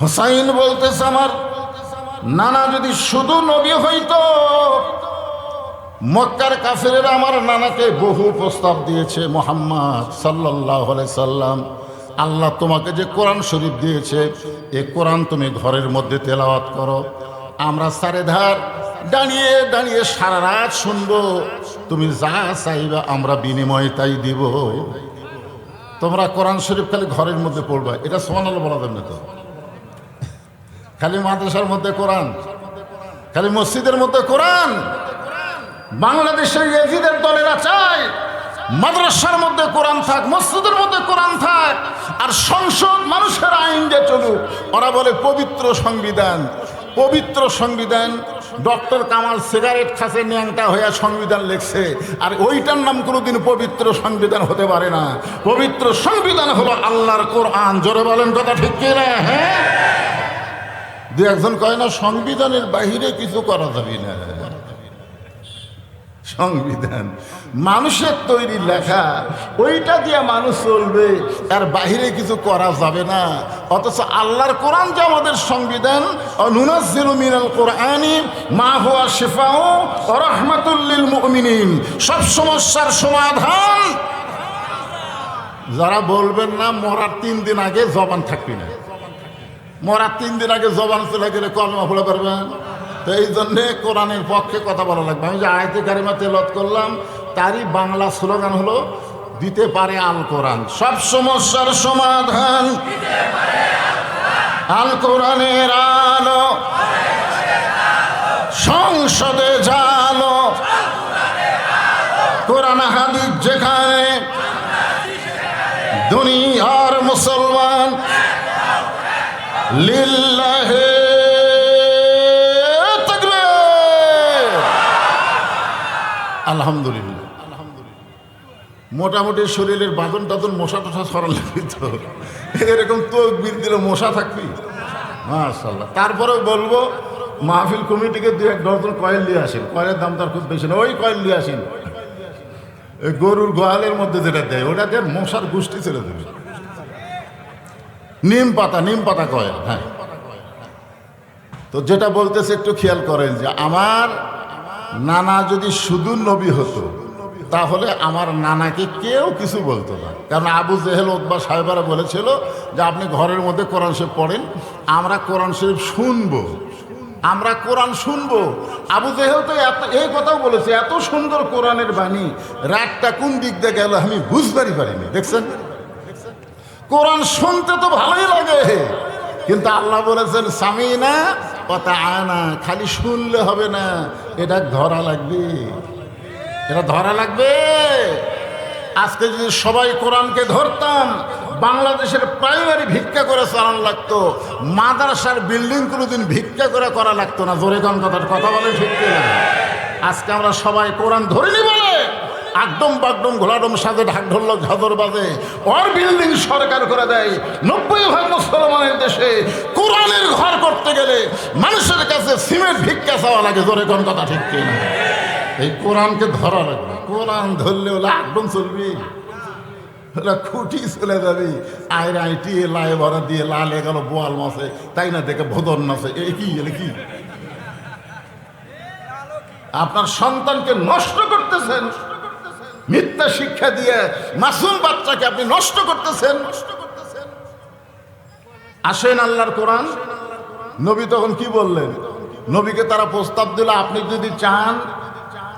হোসাইন বলতেছে আমার, নানা যদি শুধু নবী হইতো, মক্কার কাফেরেরা আমার নানাকে বহু প্রস্তাব দিয়েছে, মোহাম্মদ সাল্লাহ সাল্লাম। আল্লাহ তোমাকে যে কোরআন শরীফ দিয়েছে, এ কোরআন তুমি ঘরের মধ্যে তেলাওয়াত করো। আমরা সারে ধার দাঁড়িয়ে দাঁড়িয়ে সারা রাত শুনব, তুমি যা চাইবা আমরা বিনিময়ে তাই দিব। তোমরা কোরআন শরীফ খালি ঘরের মধ্যে পড়বা, এটা সোমানাল বলা যাবে না তো? খালি মাদ্রাসার মধ্যে কোরআন, খালি মসজিদের মধ্যে কোরআন। বাংলাদেশের এজিদের দলেরা চায়, মাদ্রাসার মধ্যে কোরআন থাক, মসজিদের মধ্যে কোরআন থাক, আর সংসদ মানুষের আইন যে চলুক। ওরা বলে পবিত্র সংবিধান। পবিত্র সংবিধান, ডক্টর কামাল সিগারেট খাসে ন্যাংটা হইয়া সংবিধান লেখছে, আর ওইটার নাম কোনোদিন পবিত্র সংবিধান হতে পারে না। পবিত্র সংবিধান হলো আল্লাহর কোরআন। জোরে বলেন কথা ঠিক কিনা? হ্যাঁ? দু একজন কয় না, সংবিধানের বাহিরে কিছু করা যাবে না। সংবিধান, মানুষের তৈরি লেখা, ওইটা দিয়ে মানুষ চলবে আর বাহিরে কিছু করা যাবে না। অথচ আল্লাহর কোরআন যে আমাদের সংবিধান সব সমস্যার সমাধান। যারা বলবেন না, মরার তিন দিন আগে জবান থাকবি না। মরার তিন দিন আগে জবান চলে গেলে কলমা ফুলে পারবেন তো এই জন্যে কোরআনের পক্ষে কথা বলা লাগবে। আমি যে আয়তে কারিমা তেলত করলাম, তারই বাংলা স্লোগান হলো, দিতে পারে আল কোরআন। সব সমস্যার সমাধান, আল কোরআনের আলো, সংসদে জালো, কোরআন হাদিস যেখানে, দুনিয়ার মুসলমান লিল্লাহে তাকবীর। আলহামদুলিল্লাহ। মোটামুটি শরীরের বাদন টাদন মশা টশা সরা লাগবে তো এরকম তো বীর দিলে মশা থাকবি। মাশাল্লাহ তারপরে বলব, মাহফিল কমিটিকে দু এক ডজন কয়েল দিয়ে আসেন। কয়েলের দাম তার খুব বেশি না, ওই কয়েল দিয়ে আসেন। গরুর গোয়ালের মধ্যে যেটা দেয়, ওটা দিয়ে মশার গোষ্ঠী ছেড়ে দেবে। নিম পাতা নিম পাতা কয়? হ্যাঁ। তো যেটা বলতেছে একটু খেয়াল করেন যে আমার নানা যদি শুধু নবী হতো, তাহলে আমার নানাকে কেউ কিছু বলতো না। কারণ আবু জেহেল ওদবা সাহেবারা বলেছিল যে আপনি ঘরের মধ্যে কোরআন শরীফ পড়েন, আমরা কোরআন শরীফ শুনব। আমরা কোরআন শুনব। আবু জেহেল তো এত, এই কথাও বলেছে, এত সুন্দর কোরআনের বাণী, রাতটা কোন দিক দিয়ে গেল আমি বুঝবারই পারিনি, দেখছেন? কোরআন শুনতে তো ভালোই লাগে। কিন্তু আল্লাহ বলেছেন, স্বামী না, কথা আয়না খালি শুনলে হবে না, এটা ধরা লাগবে। এটা ধরা লাগবে। আজকে যদি সবাই কোরআনকে ধরতাম, বাংলাদেশের প্রাইমারি ভিক্ষা করে চালান লাগতো, মাদ্রাসার বিল্ডিং কোনোদিন ভিক্ষা করে করা লাগতো না। জোরে কম কথা বলে ঠিক আজকে আমরা সবাই কোরআন ধরিনি বলে একদম বাগডম ঘোলাডম সাজে ঢাক ঢোল ঝাদর বাজে। ওর বিল্ডিং সরকার করে দেয়। নব্বই ভাগ মুসলমানের দেশে কোরআনের ঘর করতে গেলে মানুষের কাছে সিমেন্ট ভিক্ষা চাওয়া লাগে, জোরে কোন কথা ঠিক কিনা? এই কোরআনকে ধরা লাগবে। কোরআন ধরলে ওলা একদম চলবি। খুঁটি চলে যাবি। আয়রা আইটি লাই ভরা দিয়ে লালে গেল, বোয়াল মাছে তাই না দেখে ভোদন নাচে এ কি এলে কি? আপনার সন্তানকে নষ্ট করতেছেন। মিথ্যা শিক্ষা দিয়ে মাসুম বাচ্চাকে আপনি নষ্ট করতেছেন। আসেন আল্লাহর কোরআন। নবী তখন কি বললেন? নবীকে তারা প্রস্তাব দিল, আপনি যদি চান,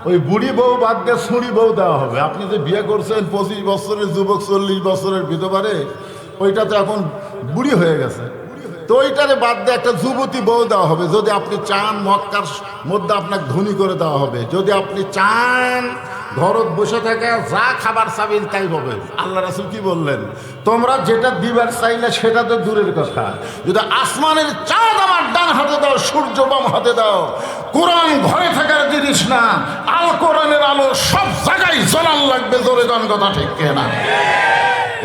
ওই বুড়ি বউ বাদ দিয়ে ছুঁড়ি বউ দেওয়া হবে। আপনি যে বিয়ে করছেন, পঁচিশ বছরের যুবক, চল্লিশ বছরের বিধবারে ওইটা তো এখন বুড়ি হয়ে গেছে। তো ওইটারে বাদ দিয়ে একটা যুবতী বউ দেওয়া হবে। যদি আপনি চান, মক্কার মধ্যে আপনাকে ধনী করে দেওয়া হবে। যদি আপনি চান ঘরত বসে থাকে, যা খাবার চাবেন তাই হবে আল্লাহ রাসুল কি বললেন? তোমরা যেটা দিবার চাইলে সেটা তো দূরের কথা। যদি আসমানের চাঁদ আমার ডান হাতে দাও, সূর্য বাম হাতে দাও, কোরআন ঘরে থাকার জিনিস না, আল কোরআনের আলো সব জায়গায় জ্বলান লাগবে, জোরে গান কথা ঠিক না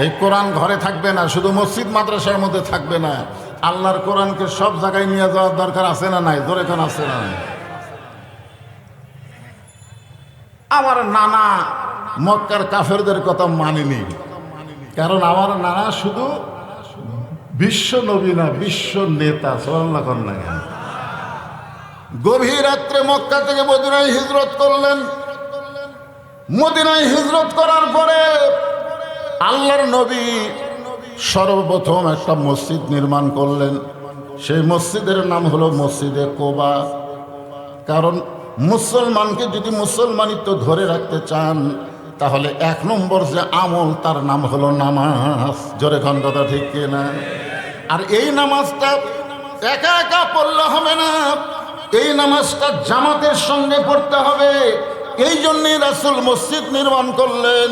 এই কোরআন ঘরে থাকবে না, শুধু মসজিদ, মাদ্রাসার মধ্যে থাকবে না। আল্লাহর কোরআনকে সব জায়গায় নিয়ে যাওয়ার দরকার আছে না নাই? জোরে আছে না নাই? আমার নানা মক্কার কাফেরদের কথা মানেনি। কারণ আমার নানা শুধু বিশ্ব নবী না, বিশ্ব নেতা সোল্লা কন্যা কেন? গভীর রাত্রে মক্কা থেকে মদিনায় হিজরত করলেন। মদিনায় হিজরত করার পরে আল্লাহর নবী সর্বপ্রথম একটা মসজিদ নির্মাণ করলেন। সেই মসজিদের নাম হলো মসজিদে কোবা। কারণ মুসলমানকে যদি মুসলমানিত্ব ধরে রাখতে চান, তাহলে এক নম্বর যে আমল, তার নাম হলো নামাজ। জোরে খান কথা ঠিক কিনা আর এই নামাজটা একা একা পড়লে হবে না। এই নামাজটা জামাতের সঙ্গে পড়তে হবে। এই জন্যই রাসুল মসজিদ নির্মাণ করলেন।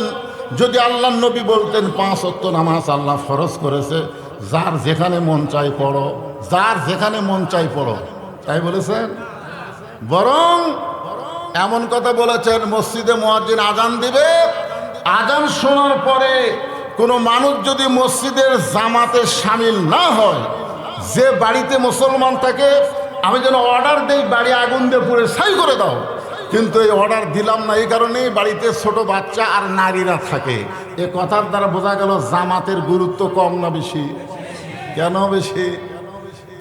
যদি আল্লাহ নবী বলতেন, পাঁচ অক্ত নামাজ আল্লাহ ফরজ করেছে, যার যেখানে মন চাই পড়ো, যার যেখানে মন চাই পড়ো। তাই বলেছেন? বরং এমন কথা বলেছেন মসজিদে মোয়াজ্জিন আজান দিবে। আজান শোনার পরে কোনো মানুষ যদি মসজিদের জামাতে সামিল না হয়, যে বাড়িতে মুসলমান থাকে, আমি যেন অর্ডার দেই, বাড়ি আগুন দিয়ে পুড়ে ছাই করে দাও। কিন্তু এই অর্ডার দিলাম না, এই কারণেই বাড়িতে ছোট বাচ্চা আর নারীরা থাকে। এ কথার দ্বারা বোঝা গেল জামাতের গুরুত্ব কম না বেশি। কেন বেশি?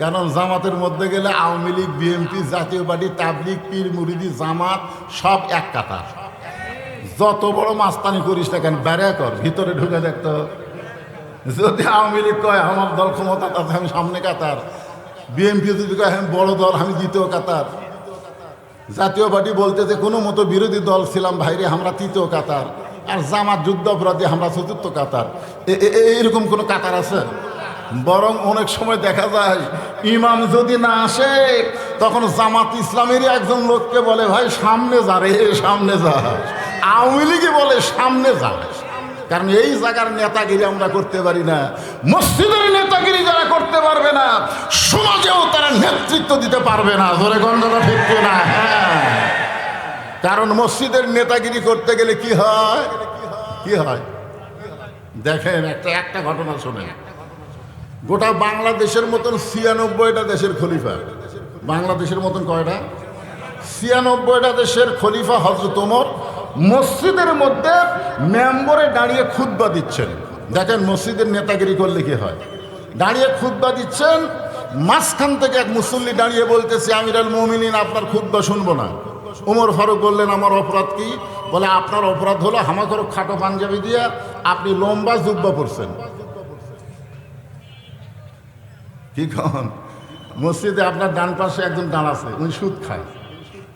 কারণ জামাতের মধ্যে গেলে আওয়ামী লীগ, বিএনপি, জাতীয় পার্টি, তাবলিগ, পীর, মুরিদি, জামাত সব এক কাতার। যত বড় মাস্তানি করিস না কেন বেড়ে কর, ভিতরে ঢুকে দেখতো যদি আওয়ামী লীগ কয়, আমার দল ক্ষমতা, তাতে আমি সামনে কাতার। বিএনপি যদি কয়, আমি বড় দল, আমি দ্বিতীয় কাতার। জাতীয় পার্টি বলতে যে, কোনো মতো বিরোধী দল ছিলাম, ভাইরে, আমরা তৃতীয় কাতার। আর জামাত যুদ্ধ অপরাধী আমরা চতুর্থ কাতার। এইরকম কোনো কাতার আছে? বরং অনেক সময় দেখা যায়, ইমাম যদি না আসে, তখন জামাত ইসলামেরই একজন লোককে বলে, ভাই, সামনে যা রে, সামনে যা। আওয়ামী লীগে বলে, সামনে যা। কারণ এই জায়গার নেতাগিরি আমরা করতে পারি না, মসজিদের নেতাগিরি যারা করতে পারবে না, সমাজেও তারা নেতৃত্ব দিতে পারবে না। ধরে গন্ধটা ঠিক না? হ্যাঁ। কারণ মসজিদের নেতাগিরি করতে গেলে কি হয়? কি হয়? দেখেন, একটা একটা ঘটনা শোনেন। গোটা বাংলাদেশের মতন ছিয়ানব্বইটা দেশের খলিফা। বাংলাদেশের মতন কয়টা? ছিয়ানব্বইটা দেশের খলিফা হজরত ওমর মসজিদের মধ্যে মেম্বরে দাঁড়িয়ে খুতবা দিচ্ছেন। দেখেন মসজিদের নেতাগিরি করলে কি হয়? দাঁড়িয়ে খুতবা দিচ্ছেন, মাঝখান থেকে এক মুসল্লি দাঁড়িয়ে বলতেছে, আমিরাল মমিনিন, আপনার খুতবা শুনব না। ওমর ফারুক বললেন, আমার অপরাধ কি? বলে, আপনার অপরাধ হলো হামাকর খাটো পাঞ্জাবি দিয়ে আপনি লম্বা জুব্বা পড়ছেন কি মসজিদে আপনার ডান পাশে একজন দাঁড়াছে উনি সুদ খায়।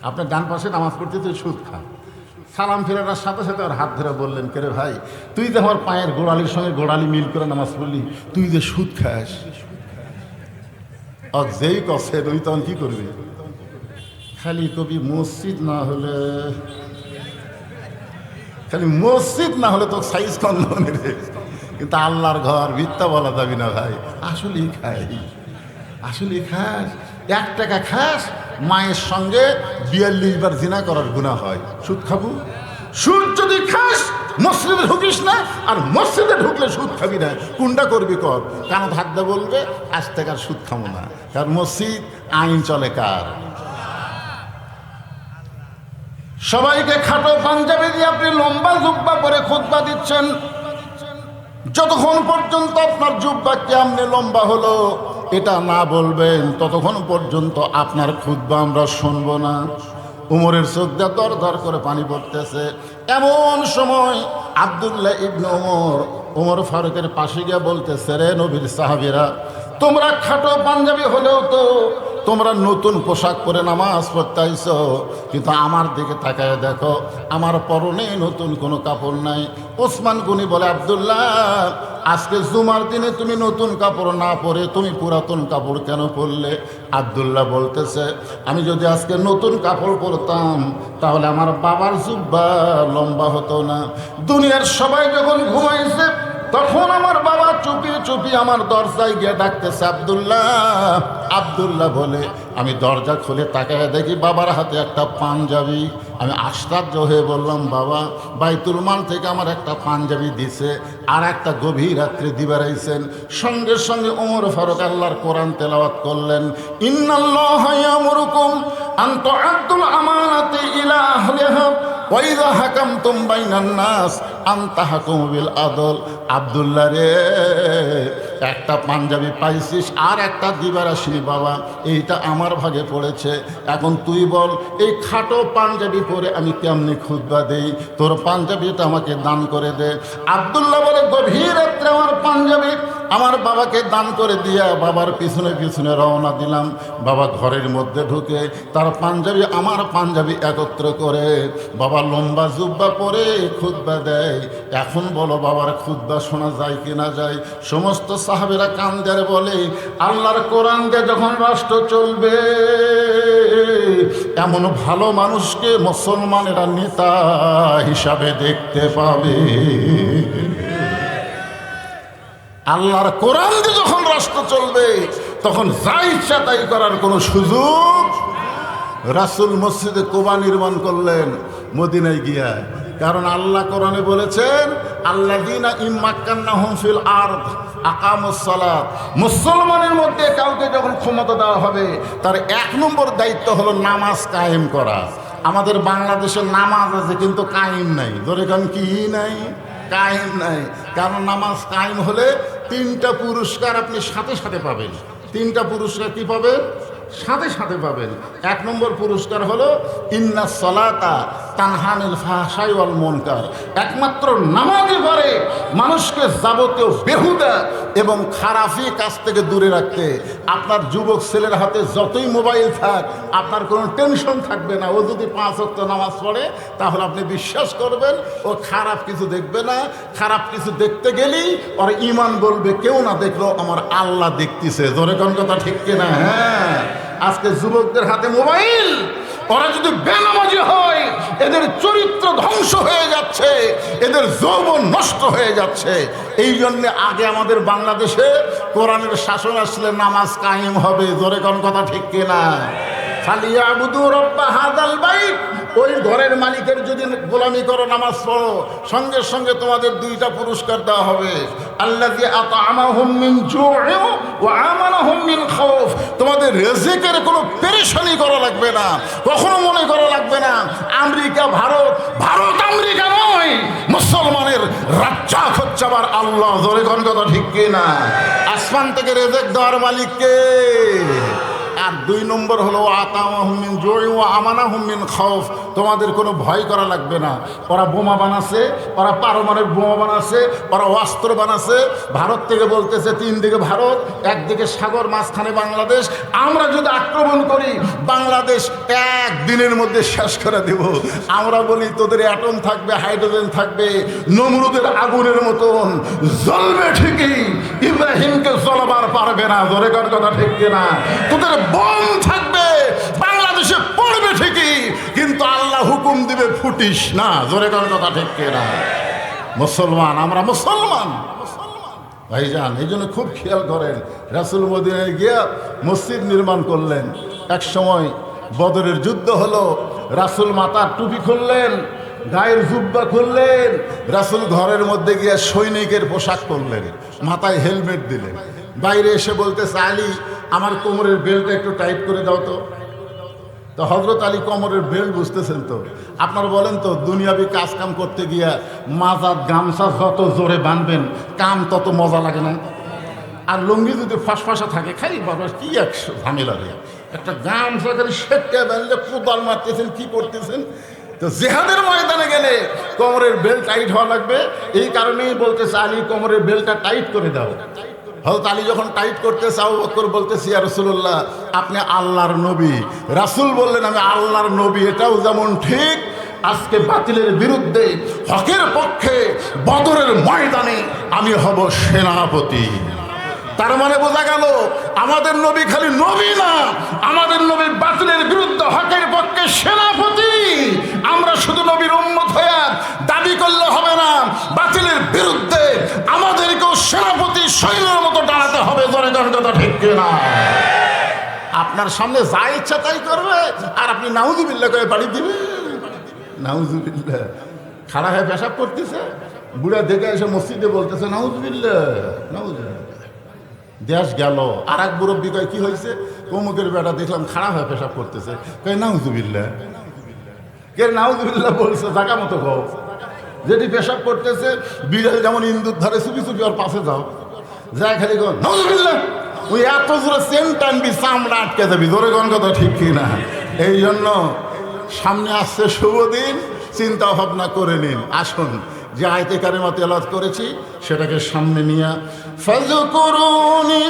আপনার ডান পাশে নামাজ পড়তে তুই সুদ খায় সালাম ফেরানোর সাথে সাথে আর হাত ধরে বললেন, কেরে ভাই, তুই যে আমার পায়ের গোড়ালির সঙ্গে গোড়ালি মিল করে নামাজ পড়লি, তুই যে সুদ খাস? আর যেই কষে তুই তখন কি করবি? খালি কবি মসজিদ না হলে, খালি মসজিদ না হলে তো সাইজ কম রে কিন্তু আল্লাহর ঘর মিথ্যা বলা যাবি না ভাই, আসলেই খাই। আসলেই খাস, এক টাকা খাস, মায়ের সঙ্গে বিয়াল্লিশ বার জিনা করার গুণা হয়। সুদ খাব? সুদ যদি খাস, মসজিদে ঢুকিস না, আর মসজিদে ঢুকলে সুদ খাবি না। কোনটা করবি কর? কারণ থাকতে বলবে, আজ থেকে আর সুদ খাব না। কারণ মসজিদ, আইন চলে কার? সবাইকে খাটো পাঞ্জাবি দিয়ে আপনি লম্বা জুব্বা পরে খুতবা দিচ্ছেন। যতক্ষণ পর্যন্ত আপনার জুব্বা কেমনে লম্বা হলো এটা না বলবেন, ততক্ষণ পর্যন্ত আপনার খুদ্া আমরা শুনব না। উমরের দিয়ে দর দর করে পানি পড়তেছে। এমন সময় আবদুল্লাহ ইবনে ওমর ওমর ফারুকের পাশে গিয়ে বলতেছে, রে নবীর সাহাবিরা, তোমরা খাটো পাঞ্জাবি হলেও তো তোমরা নতুন পোশাক পরে নামাজ পড়তে কিন্তু আমার দিকে তাকায় দেখো, আমার পরনে নতুন কোনো কাপড় নাই। ওসমান গুনি বলে, আবদুল্লাহ, আজকে জুমার দিনে তুমি নতুন কাপড় না পরে তুমি পুরাতন কাপড় কেন পরলে? আবদুল্লাহ বলতেছে, আমি যদি আজকে নতুন কাপড় পরতাম, তাহলে আমার বাবার জুব্বা লম্বা হতো না। দুনিয়ার সবাই যখন ঘুমাইছে তখন আমার বাবা চুপিয়ে চুপিয়ে আমার দরজায় গিয়ে ডাকতেছে, আবদুল্লাহ। আবদুল্লাহ বলে, আমি দরজা খুলে তাকায় দেখি বাবার হাতে একটা পাঞ্জাবি। আমি আশ্চর্য হয়ে বললাম, বাবা, বাইতুল মাল থেকে আমার একটা পাঞ্জাবি দিছে, আর একটা গভীর রাত্রে দিবে দিবারাইছেন সঙ্গে সঙ্গে ওমর ফারুক আল্লাহর কোরআন তেলাওয়াত করলেন, ইন্নাল্লাহ ইয়ামুরুকুম আন তুআদ্দুল আমানাতি ইলা আহলিহা ওয়াইদা হাকামতুম আন তাহকুমু বিল আদল। আব্দুল্লাহ রে একটা পাঞ্জাবি পাইছিস আর একটা দিবার আসিনি, বাবা। এইটা আমার ভাগে পড়েছে। এখন তুই বল, এই খাটো পাঞ্জাবি পরে আমি কেমনি খুদ্া দেই? তোর পাঞ্জাবিটা আমাকে দান করে দে। আবদুল্লাহ বলে, গভীর রাত্রে আমার পাঞ্জাবি আমার বাবাকে দান করে দিয়া বাবার পিছনে পিছনে রওনা দিলাম। বাবা ঘরের মধ্যে ঢুকে তার পাঞ্জাবি, আমার পাঞ্জাবি একত্র করে বাবা লম্বা জুব্বা পরে খুদ্া দেয়। এখন বলো, বাবার খুদ্া শোনা যায় কিনা যায়? সমস্ত সাহাবেরা কান্দার বলে, আল্লাহর কোরআন দিয়ে যখন রাষ্ট্র চলবে, এমন ভালো মানুষকে মুসলমানেরা নেতা হিসাবে দেখতে পাবে। আল্লাহর কোরআন দিয়ে যখন রাষ্ট্র চলবে, তখন যা ইচ্ছা তাই করার কোনো সুযোগ রাসুল মসজিদে কোবা নির্মাণ করলেন মদিনায় গিয়া। কারণ আল্লাহ কোরআনে বলেছেন আল্লাহ দিনা ইম্মাক্কান্না হুমফিল আর আকামুসালাত মুসলমানের মধ্যে কাউকে যখন ক্ষমতা দেওয়া হবে, তার এক নম্বর দায়িত্ব হলো নামাজ কায়েম করা। আমাদের বাংলাদেশের নামাজ আছে, কিন্তু কায়েম নাই। ধরে কারণ কি নাই? কায়েম নাই। কারণ নামাজ কায়েম হলে তিনটা পুরস্কার আপনি সাথে সাথে পাবেন। তিনটা পুরস্কার কি পাবেন? সাথে সাথে পাবেন। এক নম্বর পুরস্কার হলো ইন্না সলাতা তানহানিল ফাহসাই ওয়াল মনকার। একমাত্র নামাজে পারে মানুষকে যাবতীয় বেহুদা এবং খারাপি কাজ থেকে দূরে রাখতে আপনার যুবক ছেলের হাতে যতই মোবাইল থাক, আপনার কোনো টেনশন থাকবে না। ও যদি পাঁচ অক্ট নামাজ পড়ে, তাহলে আপনি বিশ্বাস করবেন, ও খারাপ কিছু দেখবে না। খারাপ কিছু দেখতে গেলেই ওর ইমান বলবে, কেউ না দেখল, আমার আল্লাহ দেখতেছে। জোরে কোন কথা ঠিক কিনা? হ্যাঁ। আজকে যুবকদের হাতে মোবাইল, ওরা যদি বেনামাজি হয় এদের চরিত্র ধ্বংস হয়ে যাচ্ছে, এদের যৌবন নষ্ট হয়ে যাচ্ছে। এই জন্যে আগে আমাদের বাংলাদেশে কোরআনের শাসন আসলে নামাজ কায়েম হবে। জোরে কোন কথা ঠিক কিনা? ফালিয়া আবুদু রব্বা হাদাল বাইত। ওই ঘরের মালিকের যদি গোলামি করো, নামাজ পড়ো, সঙ্গে সঙ্গে তোমাদের দুইটা পুরস্কার দেওয়া হবে। আল্লাহ দিয়ে আতামাহুম মিন জুউ ওয়া আমানাহুম মিন খাউফ। তোমাদের রেজিকের কোনো পেরেশানি করা লাগবে না। কখনো মনে করা লাগবে না, আমেরিকা ভারত ভারত আমেরিকা নয়, মুসলমানের রাজ্জা হচ্ছে আবার আল্লাহ। ধরে কোন কথা ঠিক কি না আসমান থেকে রেজেক দেওয়ার মালিককে আর দুই নম্বর হলো আতামিন জয় ও আমানা হুমিন খৌফ তোমাদের কোনো ভয় করা লাগবে না। ওরা বোমা বানাচ্ছে ওরা পারমাণবিক বোমা বানাচ্ছে ওরা অস্ত্র বানাচ্ছে ভারত থেকে বলতেছে, তিন দিকে ভারত একদিকে সাগর, মাঝখানে বাংলাদেশ। আমরা যদি আক্রমণ করি, বাংলাদেশ এক দিনের মধ্যে শেষ করে দেব। আমরা বলি, তোদের অ্যাটম থাকবে, হাইড্রোজেন থাকবে, নমরুদের আগুনের মতন। জ্বলবে ঠিকই, ইব্রাহিমকে জ্বলবার পারবে না। কর কথা ঠিক না তোদের বম থাকবে, বাংলাদেশে পড়বে ঠিকই, কিন্তু আল্লাহ হুকুম দিবে ফুটিস না। জোরে কর কথা ঠিক না মুসলমান, আমরা মুসলমান। ভাইজান, এই জন্য খুব খেয়াল করেন, রাসুল মদিনায় গিয়া মসজিদ নির্মাণ করলেন। এক সময় বদরের যুদ্ধ হলো, রাসুল মাতার টুপি খুললেন, গায়ের জুব্বা খুললেন, রাসুল ঘরের মধ্যে গিয়ে সৈনিকের পোশাক করলেন মাথায় হেলমেট দিলেন। বাইরে এসে বলতেছে, আলী আমার কোমরের বেল্টটা একটু টাইট করে দাও তো। তো হজরত আলী কোমরের বেল্ট বুঝতেছেন তো? আপনার বলেন তো, দুনিয়াবি কাজ কাম করতে গিয়া মাজার গামছা যত জোরে বাঁধবেন কাম তত মজা লাগে না? আর লুঙ্গি যদি ফাঁসফাঁসা থাকে, খালি বাবা, কি এক ঝামেলা রে? একটা গামছা খালি সেটকে বাঁধলে কোদাল মারতেছেন, কি করতেছেন? তো জেহাদের ময়দানে গেলে কোমরের বেল্ট টাইট হওয়া লাগবে। এই কারণেই বলতেছে, আলী, কোমরের বেল্টটা টাইট করে দাও। হজরত আলী যখন টাইট করতে চাও বকর বলতেছি আর রসুল্লাহ আপনি আল্লাহর নবী। রাসুল বললেন, আমি আল্লাহর নবী, এটাও যেমন ঠিক, আজকে বাতিলের বিরুদ্ধে, হকের পক্ষে, বদরের ময়দানে আমি হব সেনাপতি। তার মানে বোঝা গেল, আমাদের নবী খালি নবী না, আমাদের নবী বাতিলের বিরুদ্ধে হকের পক্ষে সেনাপতি। আমরা শুধু নবীর উন্মত হয়ে দাবি করলে হবে না, বাতিলের বিরুদ্ধে আমাদেরকেও সেনাপতি সৈন্যের মতো দাঁড়াতে হবে ধরে কথা ঠিক না আপনার সামনে যা ইচ্ছা তাই করবে, আর আপনি নাউজুবিল্লা করে বাড়ি দিবেন। নাউজুবিল্লা খাড়া হয়ে পেশাব করতেছে, বুড়া দেখে এসে মসজিদে বলতেছে নাউজুবিল্লা নাউজুবিল্লা দেশ গেল। আর এক মুরব্বী কয়, কি হয়েছে? কমুকের বেটা দেখলাম খারাপ হয়ে পেশাব করতেছে। কয় নাউজুবিল্লা কে নাউজুবিল্লা বলছে, জাগা মতো কও। যেটি পেশাব করতেছে, বিড়াল যেমন ইন্দুর ধারে চুপি চুপি ওর পাশে যাও। যাই খালি কর নজরুল্লাহ ওই এত জোরে সেম টানবি, চামড়া আটকে যাবি, জোরে কোন কথা ঠিক কি না এই জন্য সামনে আসছে শুভ দিন, চিন্তা ভাবনা করে নিন, আসুন। যে আয়তে কারিমা তেলাত করেছি, সেটাকে সামনে নিয়ে ফজ করুনি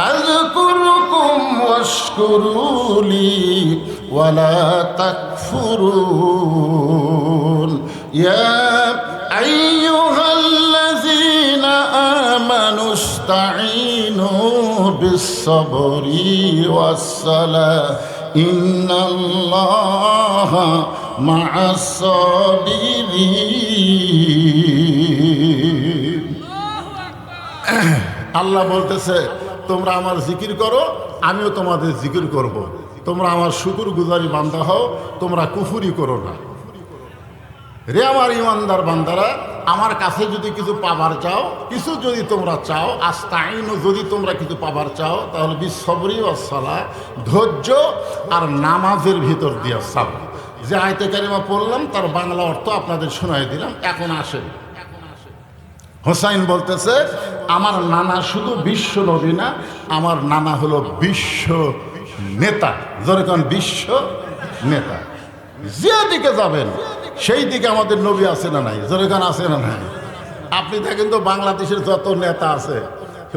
أذكركم واشكروا لي ولا تكفرون يا أيها الذين آمنوا استعينوا بالصبر والصلاة إن الله مع الصابرين আল্লাহ বলতেছে তোমরা আমার জিকির করো, আমিও তোমাদের জিকির করব। তোমরা আমার শুকুর গুজারি বান্দা হও, তোমরা কুফুরি করো না। রে আমার ইমানদার বান্দারা, আমার কাছে যদি কিছু পাবার চাও, কিছু যদি তোমরা চাও, আস্তাইন যদি তোমরা কিছু পাবার চাও, তাহলে বিশ্বরী সলা ধৈর্য আর নামাজের ভিতর দিয়া সাব যে আয়তে কারিমা পড়লাম, তার বাংলা অর্থ আপনাদের শোনাই দিলাম, এখন আসেন। হোসাইন বলতেছে, আমার নানা শুধু বিশ্ব নবী না, আমার নানা হলো বিশ্ব নেতা। যেরকম বিশ্ব নেতা। যে দিকে যাবেন সেই দিকে আমাদের নবী আছে না নাই? যেরকম আছে না নাই? আপনি দেখেন তো বাংলাদেশের যত নেতা আছে,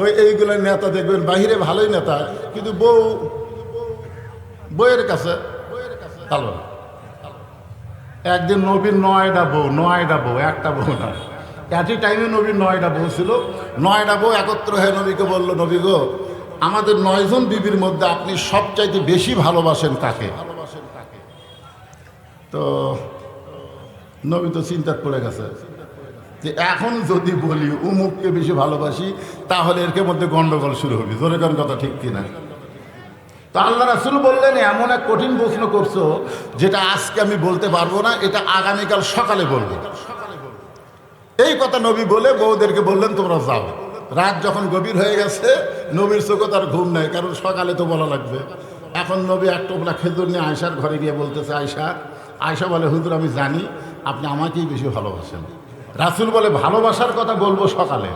ওই এইগুলো নেতা দেখবেন, বাহিরে ভালোই নেতা, কিন্তু বউ বইয়ের কাছে একদিন নবীর নয়টা বউ নয়টা বউ, একটা বউ না। একই টাইমে নবীর নয়টা বউ ছিল। নয়টা বউ একত্র হয়ে নবীকে বলল, নবী গো, আমাদের নয়জন বিবির মধ্যে আপনি সবচাইতে বেশি ভালোবাসেন কাকে? তো নবী তো চিন্তা করে গেছে যে এখন যদি বলি উমুককে বেশি ভালোবাসি, তাহলে এর মধ্যে গন্ডগোল শুরু হবে। জোরে কোন কথা ঠিক কিনা? তো আল্লাহ রাসুল বললেন, এমন এক কঠিন প্রশ্ন করছ, যেটা আজকে আমি বলতে পারব না, এটা আগামীকাল সকালে বলব। এই কথা নবী বলে বউদেরকে বললেন, তোমরা যাও। রাত যখন গভীর হয়ে গেছে, নবীর চোখে তার ঘুম নেই, কারণ সকালে তো বলা লাগবে। এখন নবী এক টোপলা খেজুর নিয়ে আয়সার ঘরে গিয়ে বলতেছে আয়সা আয়সা বলে, হুজুর, আমি জানি আপনি আমাকেই বেশি ভালোবাসেন। রাসুল বলে, ভালোবাসার কথা বলব সকালে।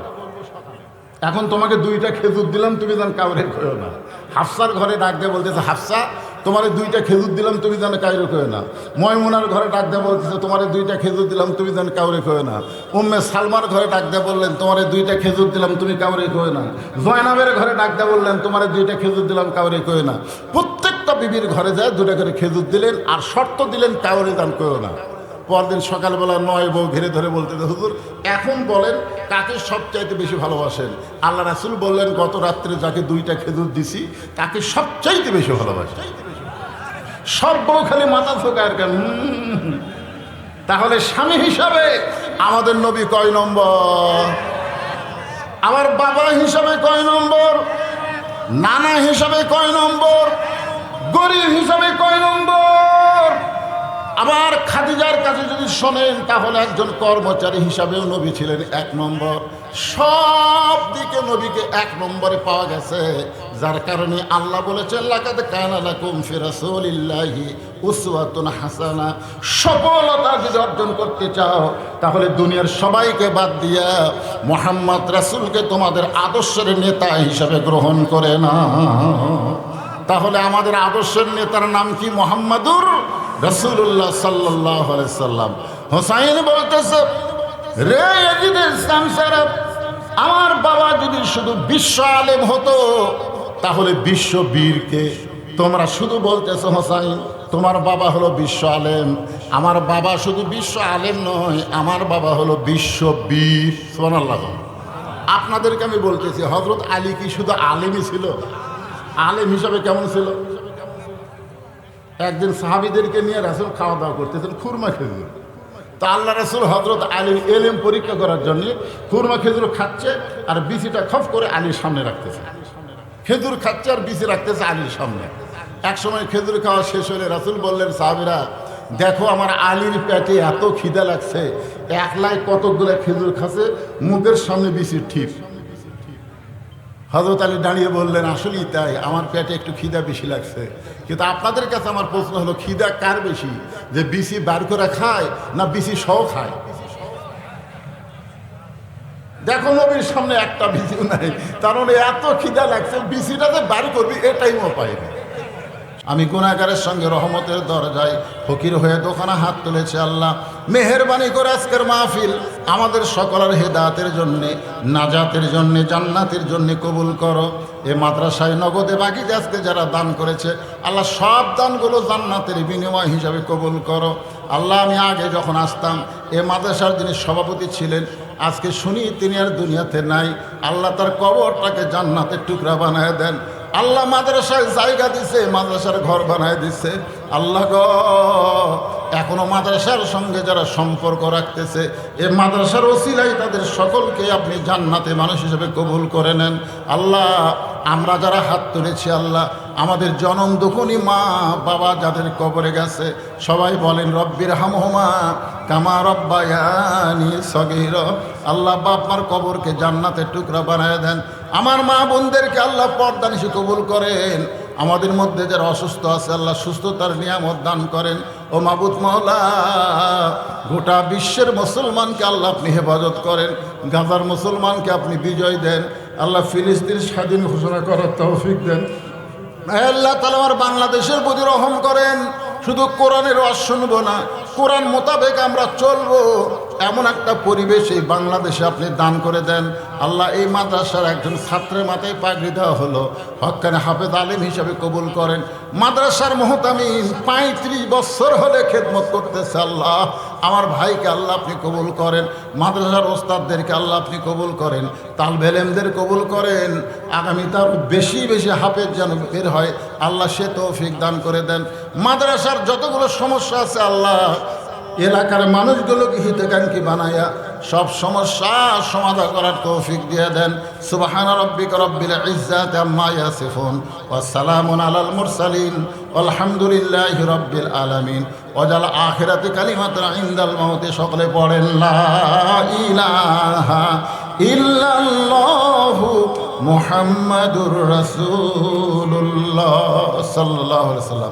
এখন তোমাকে দুইটা খেজুর দিলাম, তুমি যেন কাউরে খেও না। হাফসার ঘরে ডাক দিয়ে বলতেছে, হাফসা তোমার দুইটা খেজুর দিলাম, তুমি যেন কাউরে খেও না। ময়মুনার ঘরে ডাক দিয়ে বলতেছে, তোমার দুইটা খেজুর দিলাম, তুমি যেন কাউরে খেও না। উম্মে সালমার ঘরে ডাক দিয়ে বললেন, তোমার দুইটা খেজুর দিলাম, তুমি কাউরে খেও না। জয়নাবের ঘরে ডাক দিয়ে বললেন, তোমার দুইটা খেজুর দিলাম, কাউরে খেও না। প্রত্যেকটা বিবির ঘরে যায় দুটা করে খেজুর দিলেন, আর শর্ত দিলেন, কাউরে দান কেউ না। পরদিন সকালবেলা নয় বউ ঘিরে ধরে বলতে হুজুর, এখন বলেন, কাকে সবচাইতে বেশি ভালোবাসেন? আল্লাহ রাসুল বললেন, গত রাত্রে যাকে দুইটা খেজুর দিছি, তাকে সবচাইতে বেশি ভালোবাসে। সব বউ খালি মাথা থোকার কেন? তাহলে স্বামী হিসাবে আমাদের নবী কয় নম্বর? আমার বাবা হিসাবে কয় নম্বর? নানা হিসাবে কয় নম্বর? গরিব হিসাবে কয় নম্বর? আবার খাদিজার কাছে যদি শোনেন, তাহলে একজন কর্মচারী হিসাবেও নবী ছিলেন এক নম্বর। সব দিকে নবীকে এক নম্বরে পাওয়া গেছে, যার কারণে আল্লাহ বলেছেন, লাকাদ কানা লাকুম ফি রাসূলিল্লাহি উসওয়াতুন হাসানা। সফলতা যদি অর্জন করতে চাও, তাহলে দুনিয়ার সবাইকে বাদ দিয়া মোহাম্মদ রাসূলকে তোমাদের আদর্শের নেতা হিসাবে গ্রহণ করে না তাহলে আমাদের আদর্শের নেতার নাম কি মোহাম্মদুর রসুল্লাহ সাল্লাহ সাল্লাম? হোসাইন বলতেছে, রে ইসলাম আমার বাবা যদি শুধু বিশ্ব আলেম হতো, তাহলে বিশ্ব বীরকে তোমরা শুধু বলতেছো, হোসাইন, তোমার বাবা হলো বিশ্ব আলেম। আমার বাবা শুধু বিশ্ব আলেম নয়, আমার বাবা হলো বিশ্ব বীর। সোনাল্লাহ আপনাদেরকে আমি বলতেছি হজরত আলী কি শুধু আলেমই ছিল? আলেম হিসাবে কেমন ছিল? একদিন সাহাবিদেরকে নিয়ে রাসুল খাওয়া দাওয়া করতেছেন, খুরমা খেজুর। তা আল্লাহ রাসুল হজরত আলীর এলেম পরীক্ষা করার জন্য খুরমা খেজুর খাচ্ছে আর বিচিটা খপ করে আলীর সামনে রাখতেছে। খেজুর খাচ্ছে আর বিচি রাখতেছে আলীর সামনে। এক সময় খেজুর খাওয়া শেষ হলে রাসুল বললেন, সাহাবিরা, দেখো আমার আলীর পেটে এত খিদা লাগছে, একলাই কতকগুলো খেজুর খাচ্ছে, মুখের সামনে বিচির ঠিক। হজরত আলী দাঁড়িয়ে বললেন, আসলেই তাই, আমার পেটে একটু খিদা বেশি লাগছে। কিন্তু আপনাদের কাছে আমার প্রশ্ন হলো, খিদা কার বেশি? যে বিসি বার করে খায় না বিসি সহ খায়? দেখো, নবীর সামনে একটা বিসিও নাই। তার মানে এত খিদা লাগছে, বিসিটা যে বার করবি, এটাই মো পাইনি আমি গুণাগারের সঙ্গে রহমতের দরজায় ফকির হয়ে দোকানে হাত তুলেছে আল্লাহ। মেহরবানি করে আজকের মাহফিল আমাদের সকলের হেদাতের জন্যে, নাজাতের জন্যে, জান্নাতের জন্যে কবুল করো। এ মাদ্রাসায় নগদে বাকিতে আজকে যারা দান করেছে, আল্লাহ সব দানগুলো জান্নাতের বিনিময় হিসাবে কবুল করো। আল্লাহ, আমি আগে যখন আসতাম, এ মাদ্রাসার যিনি সভাপতি ছিলেন, আজকে শুনি তিনি আর দুনিয়াতে নাই। আল্লাহ তার কবরটাকে জান্নাতের টুকরা বানায় দেন। আল্লাহ মাদ্রাসায় জায়গা দিছে, মাদ্রাসার ঘর বানায় দিছে। আল্লাহ গ, এখনও মাদ্রাসার সঙ্গে যারা সম্পর্ক রাখতেছে, এ মাদ্রাসার ওসিলাই তাদের সকলকে আপনি জান্নাতে মানুষ হিসেবে কবুল করে নেন। আল্লাহ আমরা যারা হাত তুলেছি আল্লাহ, আমাদের জনম দুখনি মা, বাবা যাদের কবরে গেছে, সবাই বলেন, রব্বির হামহমা কামা রব্বায়ানি সগির। আল্লাহ বাপমার কবরকে জান্নাতের টুকরা বানায় দেন। আমার মা বোনদেরকে আল্লাহ পর্দানিসি কবুল করেন। আমাদের মধ্যে যারা অসুস্থ আছে, আল্লাহ সুস্থতার নিয়ামত দান করেন। ও মাবুদ মহলা গোটা বিশ্বের মুসলমানকে আল্লাহ আপনি হেফাজত করেন। গাজার মুসলমানকে আপনি বিজয় দেন। আল্লাহ ফিলিস্তিন স্বাধীন ঘোষণা করার তৌফিক দেন। আল্লাহ তালা আমার বাংলাদেশের প্রতি রহম করেন। শুধু কোরআনের রস শুনব না, কোরআন মোতাবেক আমরা চলবো। এমন একটা পরিবেশ এই বাংলাদেশে আপনি দান করে দেন। আল্লাহ এই মাদ্রাসার একজন ছাত্রের মাথায় পাগড়ি দেওয়া হলো। হকানে হাফেজ আলিম হিসাবে কবুল করেন। মাদ্রাসার মহতামিম পঁয়ত্রিশ বছর হলে খেদমত করতেছে আল্লাহ। আমার ভাইকে আল্লাহ আপনি কবুল করেন। মাদ্রাসার ওস্তাদদেরকে আল্লাহ আপনি কবুল করেন। তালবেলেমদের কবুল করেন। আগামী তার বেশি বেশি হাফেজ যেন বের হয়, আল্লাহ সে তৌফিক দান করে দেন। মাদ্রাসার যতগুলো সমস্যা আছে আল্লাহ এলাকার মানুষগুলোকে হিতকাঙ্ক্ষী বানাইয়া সব সমস্যা সমাধান করার তৌফিক দিয়ে দেন। সুবাহান রব্বিক রব্বিল ইজ্জাত আম্মা ইয়াসিফুন ওয়া সালামুন আলাল মুরসালিন। আলহামদুলিল্লাহ রব্বিল আলামিন। ওয়াজাল আখিরাতি কালিমাতুন ইনদাল মাউতি, সকলে পড়েন, লা ইলাহা ইল্লাল্লাহু মুহাম্মাদুর রাসূলুল্লাহ সাল্লাল্লাহু আলাইহি ওয়াসাল্লাম।